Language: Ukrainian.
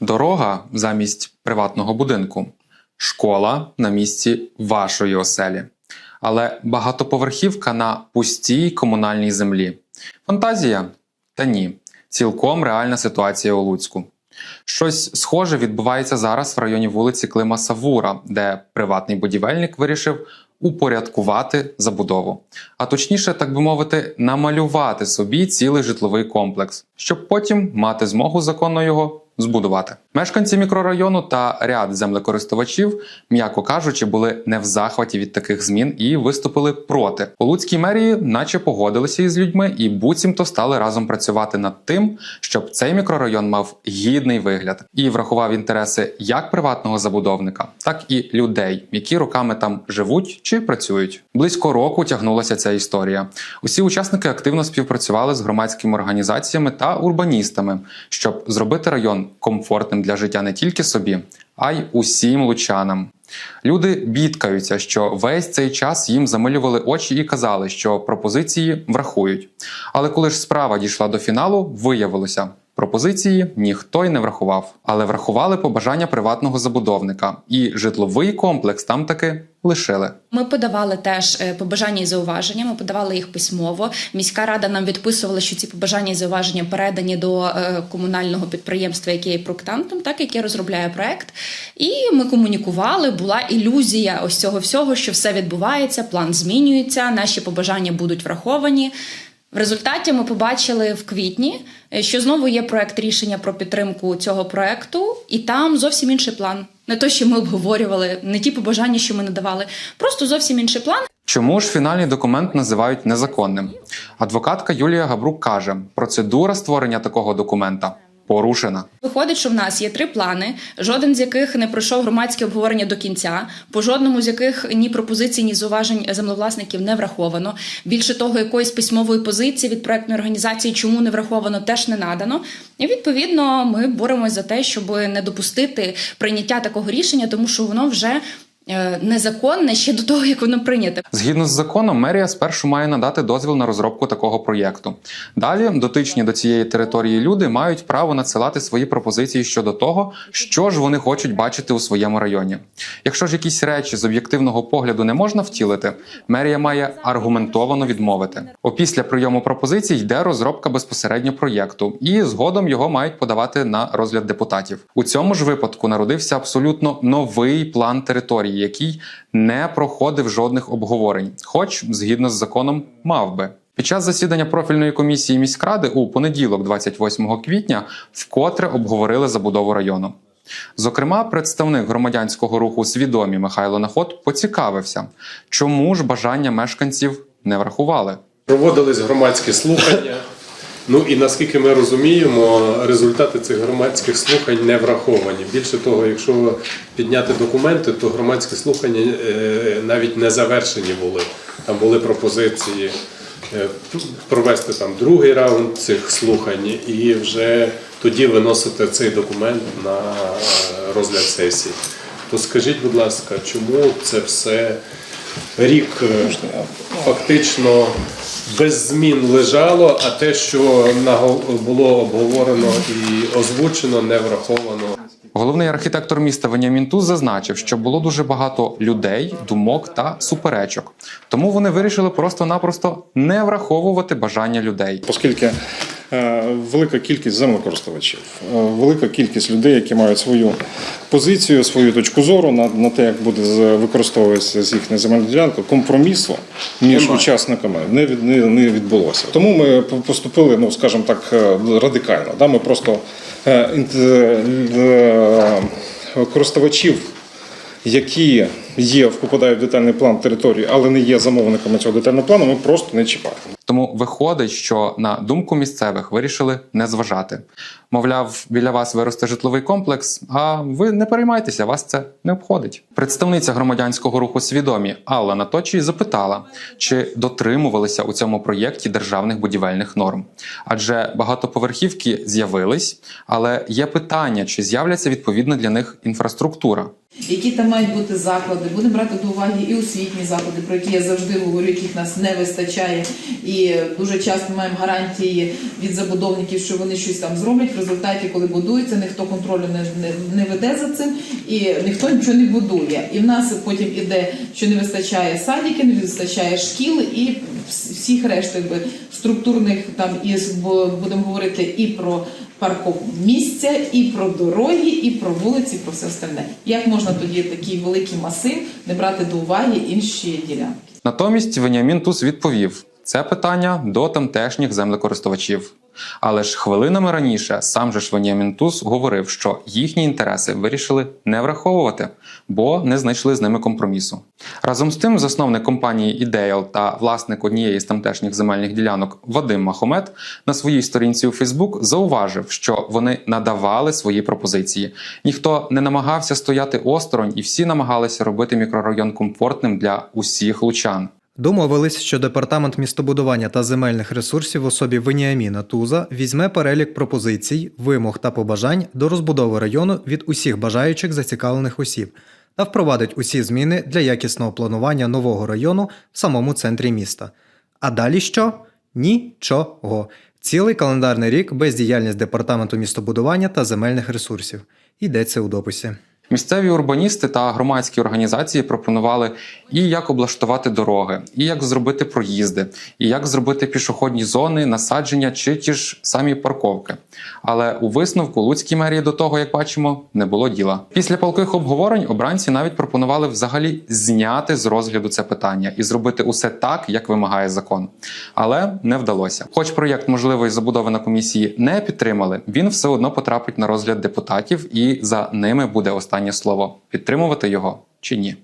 Дорога замість приватного будинку, школа на місці вашої оселі, але багатоповерхівка на пустій комунальній землі. Фантазія? Та ні. Цілком реальна ситуація у Луцьку. Щось схоже відбувається зараз в районі вулиці Клима Савура, де приватний будівельник вирішив упорядкувати забудову, а точніше, так би мовити, намалювати собі цілий житловий комплекс, щоб потім мати змогу законно його збудувати. Мешканці мікрорайону та ряд землекористувачів, м'яко кажучи, були не в захваті від таких змін і виступили проти. У Луцькій мерії, наче погодилися із людьми, і буцімто стали разом працювати над тим, щоб цей мікрорайон мав гідний вигляд і врахував інтереси як приватного забудовника, так і людей, які роками там живуть чи працюють. Близько року тягнулася ця історія. Усі учасники активно співпрацювали з громадськими організаціями та урбаністами, щоб зробити район комфортним для життя не тільки собі, а й усім лучанам. Люди бідкаються, що весь цей час їм замилювали очі і казали, що пропозиції врахують. Але коли ж справа дійшла до фіналу, виявилося. Пропозиції ніхто й не врахував, але врахували побажання приватного забудовника, і житловий комплекс там таки лишили. Ми подавали теж е, побажання і зауваження. Ми подавали їх письмово. Міська рада нам відписувала, що ці побажання і зауваження передані до е, комунального підприємства, яке є проектантом, так яке розробляє проект. І ми комунікували. Була ілюзія ось цього всього, що все відбувається, план змінюється, наші побажання будуть враховані. В результаті ми побачили в квітні, е, що знову є проект рішення про підтримку цього проекту, і там зовсім інший план. Не то, що ми обговорювали, не ті побажання, що ми надавали, просто зовсім інший план. Чому ж фінальний документ називають незаконним? Адвокатка Юлія Габрук каже: процедура створення такого документа порушена. Виходить, що в нас є три плани, жоден з яких не пройшов громадське обговорення до кінця, по жодному з яких ні пропозицій, ні зауважень землевласників не враховано. Більше того, якоїсь письмової позиції від проектної організації, чому не враховано, теж не надано. І відповідно ми боремось за те, щоб не допустити прийняття такого рішення, тому що воно вже незаконне ще до того, як воно прийняте. Згідно з законом, мерія спершу має надати дозвіл на розробку такого проєкту. Далі дотичні до цієї території люди мають право надсилати свої пропозиції щодо того, що ж вони хочуть бачити у своєму районі. Якщо ж якісь речі з об'єктивного погляду не можна втілити, мерія має аргументовано відмовити. Опісля прийому пропозицій йде розробка безпосередньо проєкту, і згодом його мають подавати на розгляд депутатів. У цьому ж випадку народився абсолютно новий план території, який не проходив жодних обговорень, хоч згідно з законом мав би. Під час засідання профільної комісії міськради у понеділок, 28 квітня, вкотре обговорили забудову району. Зокрема, представник громадянського руху свідомі Михайло Наход поцікавився, чому ж бажання мешканців не врахували. Проводились громадські слухання. Ну і наскільки ми розуміємо, результати цих громадських слухань не враховані. Більше того, якщо підняти документи, то громадські слухання е, навіть не завершені були. Там були пропозиції е, провести там другий раунд цих слухань і вже тоді виносити цей документ на розгляд сесії. То скажіть, будь ласка, чому це все рік е, фактично без змін лежало, а те, що було обговорено і озвучено, не враховано. Головний архітектор міста Веніамін Туз зазначив, що було дуже багато людей, думок та суперечок. Тому вони вирішили просто-напросто не враховувати бажання людей. Оскільки велика кількість землекористувачів, е, велика кількість людей, які мають свою позицію, свою точку зору на, на те, як буде використовуватися з їхня земельна ділянка, компромісу між Немає. учасниками не, від, не, не відбулося. Тому ми поступили, ну скажімо так, е, радикально. Да? Ми просто е, е, користувачів які є, впадають в детальний план території, але не є замовниками цього детального плану, ми просто не чіпаємо. Тому виходить, що на думку місцевих вирішили не зважати. Мовляв, біля вас виросте житловий комплекс, а ви не переймайтеся, вас це не обходить. Представниця громадянського руху свідомі Алла Наточій запитала, чи дотримувалися у цьому проєкті державних будівельних норм. Адже багатоповерхівки з'явились, але є питання, чи з'являться відповідна для них інфраструктура. Які там мають бути заклади. Будемо брати до уваги і освітні заклади, про які я завжди говорю, яких нас не вистачає. І дуже часто маємо гарантії від забудовників, що вони щось там зроблять. В результаті, коли будується, ніхто контролю не, не, веде за цим і ніхто нічого не будує. І в нас потім іде, що не вистачає садиків, не вистачає шкіл і всіх решт якби, структурних там і будемо говорити і про паркомісця, і про дороги, і про вулиці, і про все остальне. Як можна тоді такий великий масив не брати до уваги інші ділянки? Натомість Веніамін Туз відповів: це питання до тамтешніх землекористувачів. Але ж хвилинами раніше сам же ж Веніамін Туз говорив, що їхні інтереси вирішили не враховувати, бо не знайшли з ними компромісу. Разом з тим, засновник компанії Ідеал та власник однієї з тамтешніх земельних ділянок Вадим Махомед на своїй сторінці у Фейсбук зауважив, що вони надавали свої пропозиції. Ніхто не намагався стояти осторонь, і всі намагалися робити мікрорайон комфортним для усіх лучан. Домовились, що департамент містобудування та земельних ресурсів в особі Веніаміна Туза візьме перелік пропозицій, вимог та побажань до розбудови району від усіх бажаючих зацікавлених осіб та впровадить усі зміни для якісного планування нового району в самому центрі міста. А далі що? Нічого. Цілий календарний рік бездіяльність департаменту містобудування та земельних ресурсів. Йдеться у дописі. Місцеві урбаністи та громадські організації пропонували і як облаштувати дороги, і як зробити проїзди, і як зробити пішохідні зони, насадження чи ті ж самі парковки. Але у висновку Луцькій мерії до того, як бачимо, не було діла. Після палких обговорень обранці навіть пропонували взагалі зняти з розгляду це питання і зробити усе так, як вимагає закон. Але не вдалося. Хоч проєкт можливої забудови на комісії не підтримали, він все одно потрапить на розгляд депутатів, і за ними буде останнє слово підтримувати його чи ні.